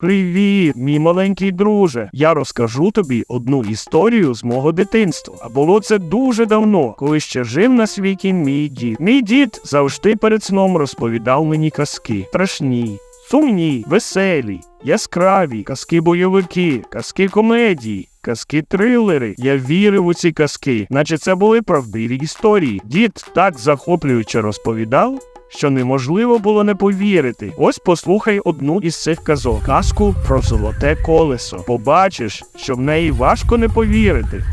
Привіт, мій маленький друже. Я розкажу тобі одну історію з мого дитинства. А було це дуже давно, коли ще жив на світі мій дід. Мій дід завжди перед сном розповідав мені казки. Страшні, сумні, веселі, яскраві, казки бойовики, казки комедії. Казки трилери. Я вірив у ці казки, наче це були правдиві історії. Дід так захоплююче розповідав, що неможливо було не повірити. Ось послухай одну із цих казок. Казку про золоте колесо. Побачиш, що в неї важко не повірити.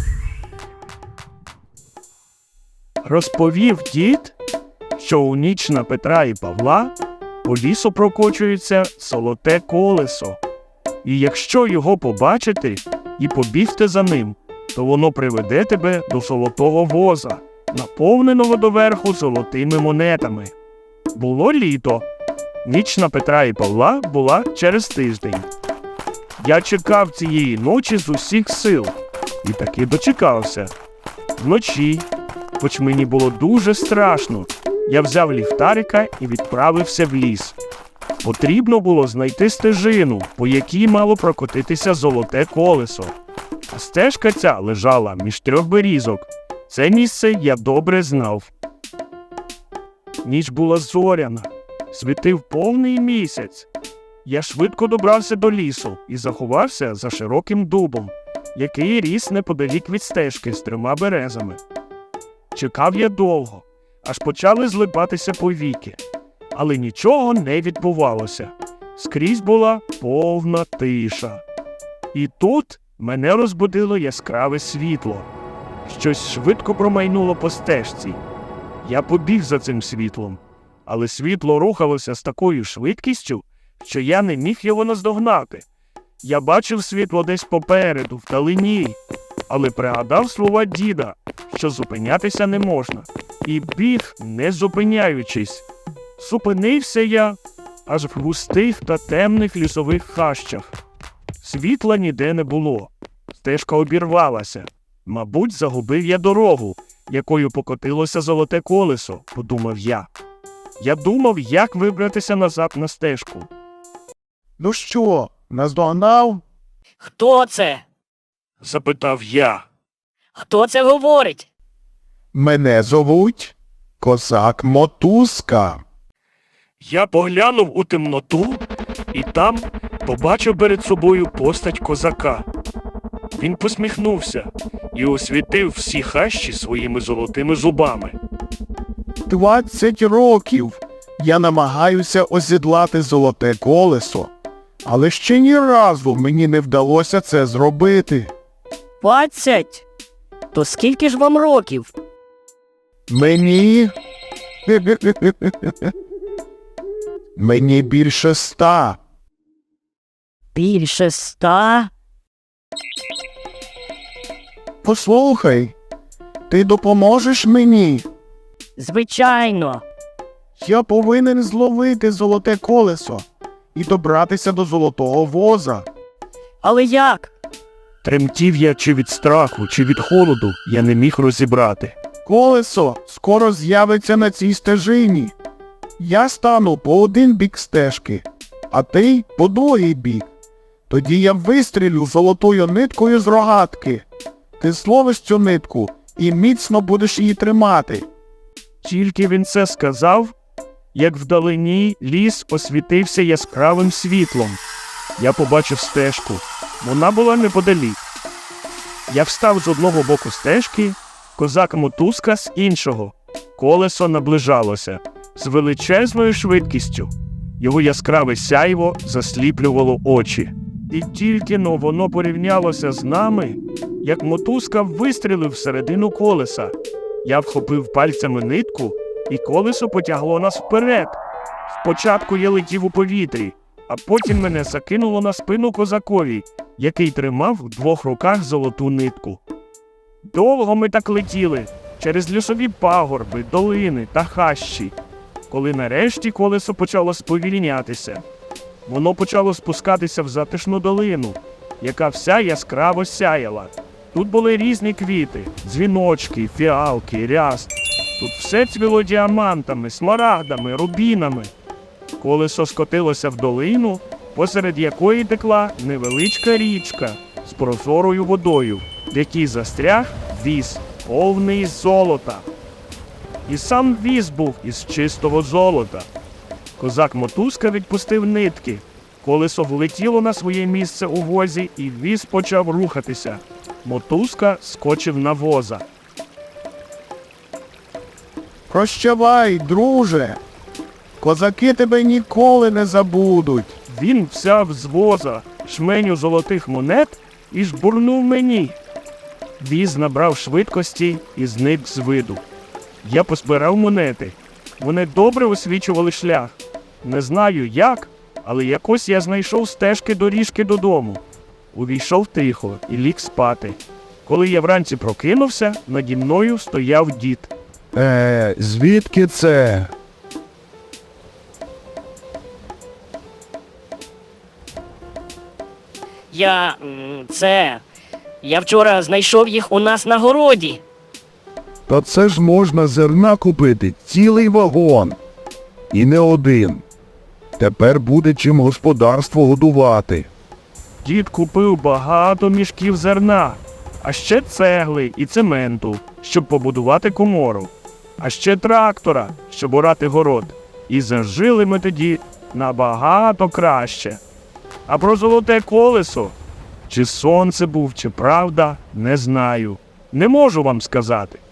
Розповів дід, що у ніч на Петра і Павла по лісу прокочується золоте колесо. І якщо його побачити і побігти за ним, то воно приведе тебе до золотого воза, наповненого доверху золотими монетами. Було літо. Ніч на Петра і Павла була через тиждень. Я чекав цієї ночі з усіх сил і таки дочекався. Вночі, хоч мені було дуже страшно, я взяв ліхтарика і відправився в ліс. Потрібно було знайти стежину, по якій мало прокотитися золоте колесо. А стежка ця лежала між трьох берізок. Це місце я добре знав. Ніч була зоряна, світив повний місяць. Я швидко добрався до лісу і заховався за широким дубом, який ріс неподалік від стежки з трьома березами. Чекав я довго, аж почали злипатися повіки, але нічого не відбувалося. Скрізь була повна тиша. І тут мене розбудило яскраве світло. Щось швидко промайнуло по стежці. Я побіг за цим світлом, але світло рухалося з такою швидкістю, що я не міг його наздогнати. Я бачив світло десь попереду, вдалині, але пригадав слова діда, що зупинятися не можна, і біг, не зупиняючись. Зупинився я аж в густих та темних лісових хащах. Світла ніде не було. Стежка обірвалася. Мабуть, загубив я дорогу, якою покотилося золоте колесо, подумав я. Я думав, як вибратися назад на стежку. Ну що, наздогнав? Хто це? Запитав я. Хто це говорить? Мене зовуть Козак Мотузка. Я поглянув у темноту і там побачив перед собою постать козака. Він посміхнувся і освітив всі хащі своїми золотими зубами. Двадцять років я намагаюся осідлати золоте колесо, але ще ні разу мені не вдалося це зробити. Двадцять. То скільки ж вам років? Мені. Мені більше ста. Більше ста. Послухай, ти допоможеш мені? Звичайно. Я повинен зловити золоте колесо і добратися до золотого воза. Але як? Тремтів я чи від страху, чи від холоду, я не міг розібрати. Колесо скоро з'явиться на цій стежині. Я стану по один бік стежки, а ти по другий бік. Тоді я вистрілю золотою ниткою з рогатки. Ти зловиш цю нитку і міцно будеш її тримати. Тільки він це сказав, як вдалині ліс освітився яскравим світлом. Я побачив стежку. Вона була неподалік. Я встав з одного боку стежки, козак мотузка з іншого. Колесо наближалося з величезною швидкістю. Його яскраве сяйво засліплювало очі. І тільки но воно порівнялося з нами, як мотузка вистрілив всередину колеса. Я вхопив пальцями нитку, і колесо потягло нас вперед. Спочатку я летів у повітрі, а потім мене закинуло на спину козакові, який тримав в двох руках золоту нитку. Довго ми так летіли через лісові пагорби, долини та хащі, коли нарешті колесо почало сповільнятися. Воно почало спускатися в затишну долину, яка вся яскраво сяяла. Тут були різні квіти, дзвіночки, фіалки, ряст. Тут все цвіло діамантами, смарагдами, рубінами. Колесо скотилося в долину посеред якої текла невеличка річка з прозорою водою, в якій застряг віз, повний золота. І сам віз був із чистого золота. Козак мотузка відпустив нитки. Колесо влетіло на своє місце у возі, і віз почав рухатися. Мотузка скочив на воза. Прощавай, друже. Козаки тебе ніколи не забудуть. Він взяв з воза шменю золотих монет і жбурнув мені. Віз набрав швидкості і зник з виду. Я позбирав монети. Вони добре освічували шлях. Не знаю як, але якось я знайшов стежки доріжки додому. Увійшов тихо і ліг спати. Коли я вранці прокинувся, наді мною стояв дід. Е, звідки це? Я. м, це. Я вчора знайшов їх у нас на городі. Та це ж можна зерна купити цілий вагон. І не один. Тепер буде чим господарство годувати. Дід купив багато мішків зерна, а ще цегли і цементу, щоб побудувати комору, а ще трактора, щоб орати город. І зажили ми тоді набагато краще. А про золоте колесо, чи сонце був, чи правда, не знаю. Не можу вам сказати.